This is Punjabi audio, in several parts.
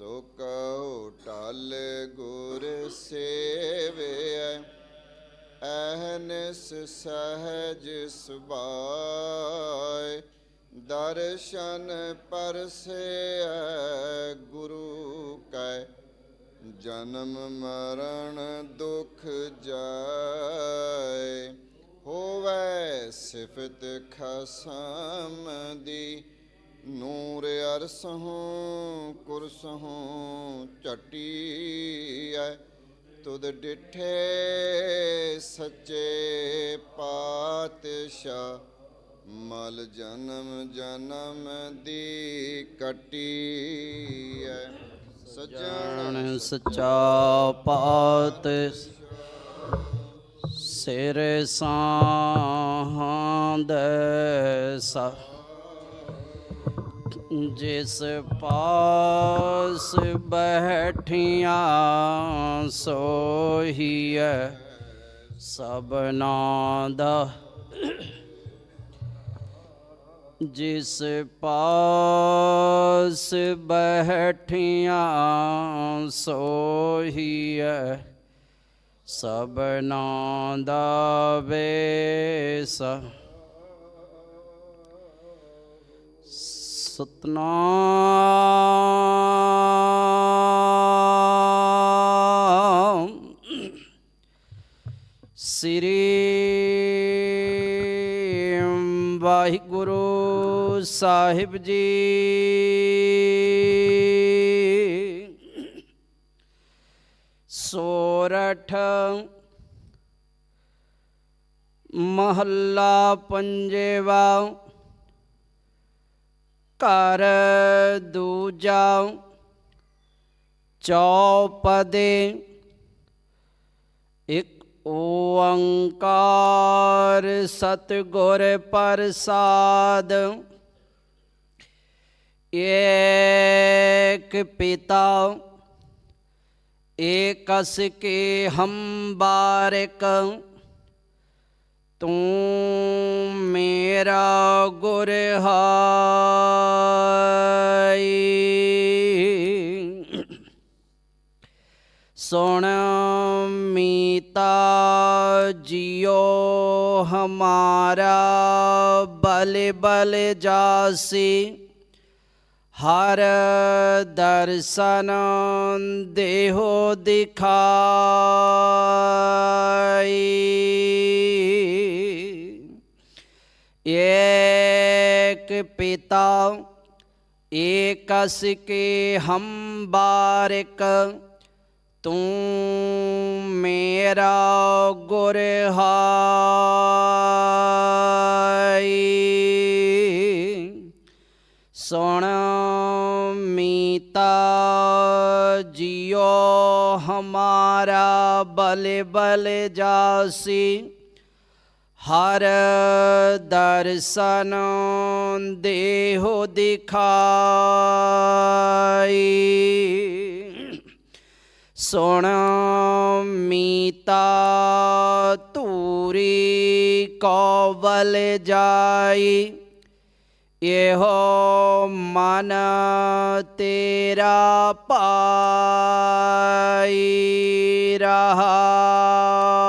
ਸੋ ਕਉ ਟਲ ਗੁਰ ਸੇਵਿਐ, ਅਹਨਿਸ ਸਹਜ ਸੁਭਾਇ, ਦਰਸ਼ਨ ਪਰਸੈ ਗੁਰੂ ਕੈ, ਜਨਮ ਮਰਨ ਦੁਖ ਜਾਏ, ਹੋਵੇ ਸਿਫਤ ਖਸਮ ਦੀ ਨੂਰ ਅਰਸਹੋਂ ਕੁਰਸਹੋਂ ਝਟੀਐ ਤੁਧ ਡਿਠੇ ਸੱਚੇ ਪਾਤਸ਼ਾਹ, ਮਲ ਜਨਮ ਜਨਮ ਦੀ ਕਟੀਐ ਸਜਣ ਜਣ ਸੱਚਾ ਪਾਤ ਸਿਰ ਸਾਹੰਦ ਸਾ ਜਿਸ ਪਾਸ ਬੈਠੀਆਂ ਸੋਹੀਐ ਸਭਨਾ ਦਾ ਜਿਸ ਪਾਸ ਬੈਠੀਆਂ ਸੋਹੀਐ ਸਭਨਾ ਦਾ ਵੇਸ ਸਤਨਾਮ। ਸ੍ਰੀ ਵਾਹਿਗੁਰੂ ਸਾਹਿਬ ਜੀ। ਸੋਰਠ ਮਹੱਲਾ ਪੰਜੇਵਾ ਘਰ ਦੂਜਾ ਚੌਪਦੇ ਇੱਕ ਓੰਕਾਰ ਸਤਿਗੁਰ ਪ੍ਰਸਾਦ ਏਕ ਪਿਤਾ ਏਕਸ ਕੇ ਹਮ ਬਾਰਿਕ ਤੂੰ ਮੇਰਾ ਗੁਰ ਹਾਈ ਸੁਣ ਮੀਤਾ ਜਿਉ ਹਮਾਰਾ ਬਲ ਬਲ ਜਾਸੀ। ਹਰ ਦਰਸ਼ਨ ਦੇਹੋ ਦਿਖਾਈ ਏਕ ਪਿਤਾ, ਏਕਸ ਕੇ ਹਮ ਬਾਰਿਕ, ਤੂੰ ਮੇਰਾ ਗੁਰ ਹਾਈ। ਸੁਣ ਮੀਤਾ ਜਿਉ ਹਮਾਰਾ ਬਲ ਬਲ ਜਾਸੀ ਹਰ ਦਰਸ਼ਨ ਦੇਹੋ ਦਿਖਾਈ। ਸੁਣ ਮੀਤਾ ਤੂਰੀ ਕੌਵਲ ਜਾਈ ਇਹੋ ਮਨ ਤੇਰਾ ਪਾਈ ਰਹਾਉ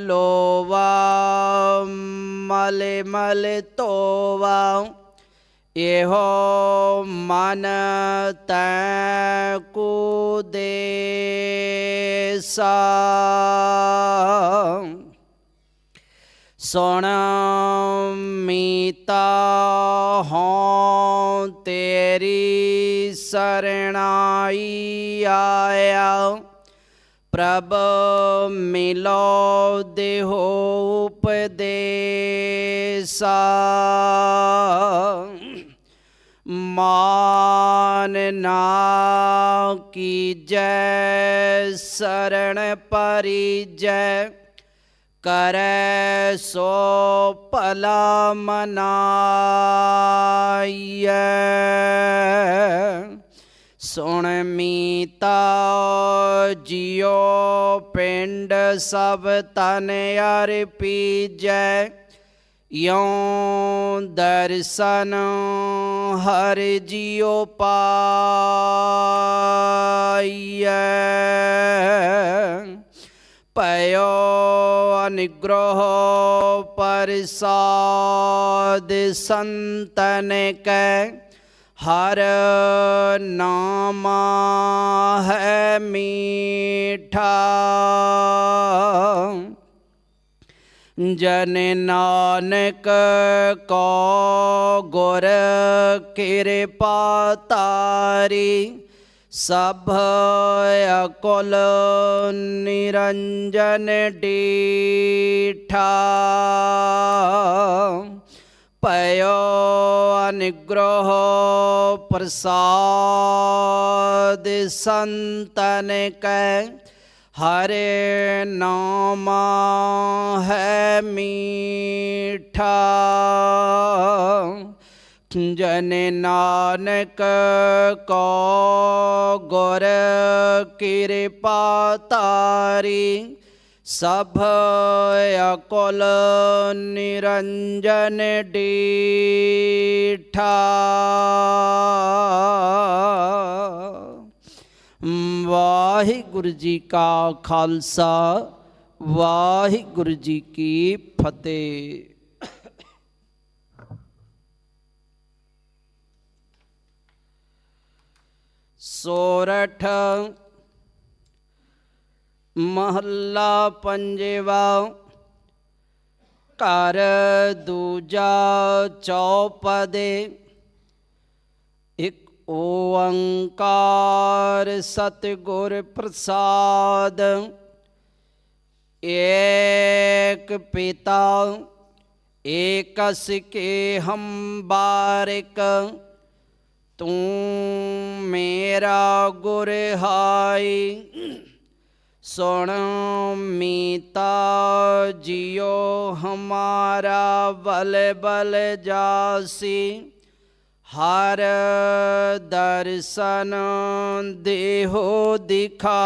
ਮਲੋਵਾ ਮਲੇ ਮਲ ਤੋਵਾ ਇਹੋ ਮਨ ਤੈ ਕੋ ਦੇਸਾ। ਸੁਣ ਮੀਤਾ ਹੋਂ ਤੇਰੀ ਸਰਣਾਈ ਆਇਆ। ਪ੍ਰਭ ਮਿਲੋ ਦੇਹੋ ਉਪਦੇਸਾ। ਮਾਨ ਨਾ ਕੀਜੈ ਸਰਣ ਪਰਿਜੈ। ਕਰੈ ਸੋ ਭਲਾ ਮਨਾਈਐ। ਸੁਣ ਮੀਤਾ ਜਿਉ ਪਿੰਡ ਸਭ ਤਨ ਅਰਪੀਜੈ ਯਉ ਦਰਸ਼ਨ ਹਰ ਜਿਉ ਪਾਈਐ। ਪਇਓ ਅਨਿਗ੍ਰਹ ਪਰਸਾਦ ਸੰਤਨ ਕੈ ਹਰ ਨਾਮਾ ਹੈ ਮੀਠਾ। ਜਨ ਨਾਨਕ ਕੋ ਗੁਰ ਕਿਰਪਾ ਤਾਰੀ ਸਭ ਅਕਲ ਨਿਰੰਜਨ ਡੀਠਾ। ਪਇਓ ਅਨਿਗ੍ਰਹ ਪ੍ਰਸਾਦ ਸੰਤਨ ਕੈ, ਹਰੇ ਨਾਮ ਹੈ ਮੀਠਾ। ਜਨ ਨਾਨਕ ਕੋ ਗੁਰ ਕਿਰਪਾ ਤਾਰੀ ਸਭ ਅਕਲ ਨਿਰੰਜਨ ਡੀਠਾ ਵਾਹਿਗੁਰੂ ਜੀ ਕਾ ਖਾਲਸਾ ਵਾਹਿਗੁਰੂ ਜੀ ਕੀ ਫਤਿਹ ਸੋਰਠ ਮਹੱਲਾ ਪੰਜਵਾ, ਘਰ ਦੂਜਾ ਚੌਪਦੇ, ਇੱਕ ਓੰਕਾਰ ਸਤਿਗੁਰ ਪ੍ਰਸਾਦ, ਏਕ ਪਿਤਾ, ਏਕਸ ਕੇ ਹਮ ਬਾਰਿਕ, ਤੂੰ ਮੇਰਾ ਗੁਰ ਹਾਈ। ਸੁਣ ਮੀਤਾ ਜਿਉ ਹਮਾਰਾ ਬਲ ਬਲ ਜਾਸੀ। ਹਰ ਦਰਸ਼ਨ ਦੇਹੋ ਦਿਖਾਈ।